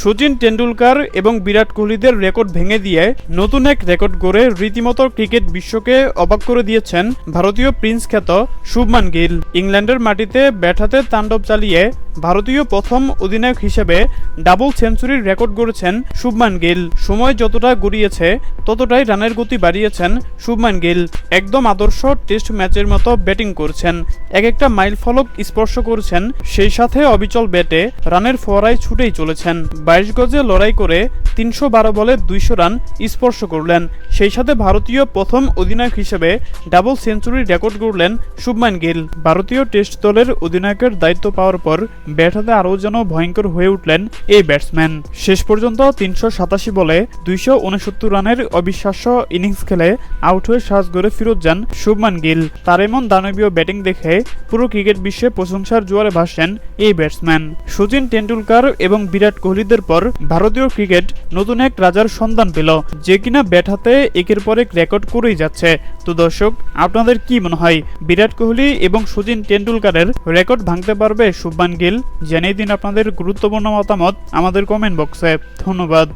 সচিন টেন্ডুলকার এবং বিরাট কোহলিদের রেকর্ড ভেঙে দিয়ে নতুন এক রেকর্ড গড়ে রীতিমতো ক্রিকেট বিশ্বকে অবাক করে দিয়েছেন ভারতীয় প্রিন্স খ্যাত শুভমান গিল। ইংল্যান্ডের মাটিতে ব্যাট হাতে তাণ্ডব চালিয়ে ভারতীয় প্রথম অধিনায়ক হিসেবে ডাবল সেঞ্চুরির রেকর্ড গড়েছেন শুভমান গিল। সময় যতটা গড়িয়েছে, ততটাই রানের গতি বাড়িয়েছেন শুভমান গিল। একদম আদর্শ টেস্ট ম্যাচের মতো ব্যাটিং করছেন। এক একটা মাইল ফলক স্পর্শ করছেন। সেই সাথে অবিচল ব্যাটে রানের ফোয়ারায় ছুটেই চলেছেন। বাইশ গজে লড়াই করে তিনশো বারো বলে দুইশো রান স্পর্শ করলেন। সেই সাথে ভারতীয় প্রথম অধিনায়ক হিসেবে ডাবল সেঞ্চুরির রেকর্ড গড়লেন শুভমান গিল। ভারতীয় টেস্ট দলের অধিনায়কের দায়িত্ব পাওয়ার পর ব্যাট হাতে আরও যেন ভয়ঙ্কর হয়ে উঠলেন এই ব্যাটসম্যান। শেষ পর্যন্ত তিনশো সাতাশি বলে দুইশো উনসত্তর রানের অবিশ্বাস্য ইনিংস খেলে আউট হয়ে সাজ গড়ে ফিরত যান শুভমান গিল। তার এমন দানবীয় ব্যাটিং দেখে পুরো ক্রিকেট বিশ্বে প্রশংসার জোয়ারে ভাসেন এই ব্যাটসম্যান। সচিন টেন্ডুলকার এবং বিরাট কোহলিদের পর ভারতীয় ক্রিকেট নতুন এক রাজার সন্ধান পেল, যে কিনা ব্যাট হাতে একের পর এক রেকর্ড করেই যাচ্ছে। তো দর্শক, আপনাদের কি মনে হয়? বিরাট কোহলি এবং সচিন টেন্ডুলকারের রেকর্ড ভাঙতে পারবে শুভমান গিল? জানিয়ে দিন আপনাদের গুরুত্বপূর্ণ মতামত আমাদের কমেন্ট বক্সে। ধন্যবাদ।